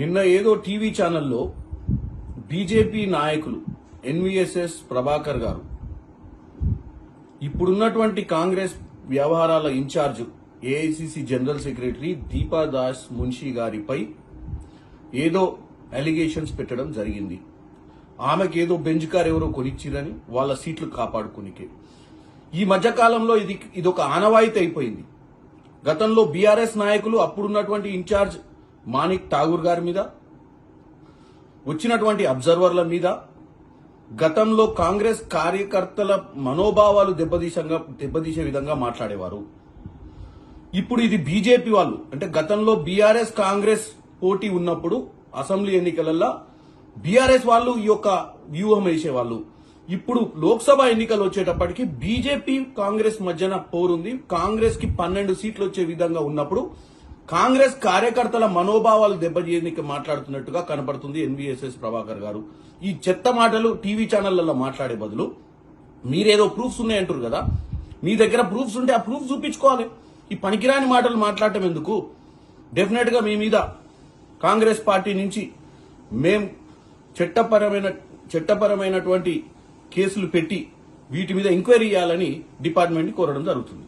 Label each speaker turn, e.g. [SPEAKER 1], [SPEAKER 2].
[SPEAKER 1] నిన్న ఏదో టీవీ ఛానల్లో బీజేపీ నాయకులు ఎన్విఎస్ఎస్ ప్రభాకర్ గారు ఇప్పుడున్నటువంటి కాంగ్రెస్ వ్యవహారాల incharge AICC general secretary Deepa Das Munshi గారిపై ఏదో అలిగేషన్స్ పెట్టడం జరిగింది. ఆమెకి ఏదో బెంచ్ కార్ ఎవరో కొనిచ్చిరని వాళ్ళ సీట్లు కాపాడుకునికే. ఈ మధ్యకాలంలో ఇది ఇదొక ఆనవాయితీ అయిపోయింది గతంలో బీఆర్ఎస్ నాయకులు అప్పుడున్నటువంటి ఇన్ఛార్జ్ మాణిక్ ఠాగూర్ గారి మీద వచ్చినటువంటి అబ్జర్వర్ల మీద గతంలో కాంగ్రెస్ కార్యకర్తల మనోభావాలు దెబ్బతీసంగా దెబ్బతీసే విధంగా మాట్లాడేవారు. ఇప్పుడు ఇది బీజేపీ వాళ్ళు. అంటే గతంలో బీఆర్ఎస్ కాంగ్రెస్ పోటీ ఉన్నప్పుడు అసెంబ్లీ ఎన్నికలలో బీఆర్ఎస్ వాళ్ళు ఈ యొక్క వ్యూహం వేసేవాళ్ళు. ఇప్పుడు లోక్సభ ఎన్నికలు వచ్చేటప్పటికి బీజేపీ కాంగ్రెస్ మధ్యన పోరుంది. కాంగ్రెస్కి పన్నెండు సీట్లు వచ్చే విధంగా ఉన్నప్పుడు కాంగ్రెస్ కార్యకర్తల మనోభావాలు దెబ్బతీయడానికి మాట్లాడుతున్నట్టుగా కనబడుతుంది ఎన్వీఎస్ఎస్ ప్రభాకర్ గారు. ఈ చెత్త మాటలు టీవీ ఛానళ్ళలో మాట్లాడే బదులు మీరేదో ప్రూఫ్స్ ఉన్నాయంటారు కదా. మీ దగ్గర ప్రూఫ్స్ ఉంటే ఆ ప్రూఫ్ చూపించుకోవాలి. ఈ పనికిరాని మాటలు మాట్లాడటం ఎందుకు? డెఫినెట్గా మీ మీద కాంగ్రెస్ పార్టీ నుంచి మేం చట్టపరమైన చట్టపరమైనటువంటి కేసులు పెట్టి వీటి మీద ఎంక్వైరీ చేయాలని డిపార్ట్మెంట్ కోరడం జరుగుతుంది.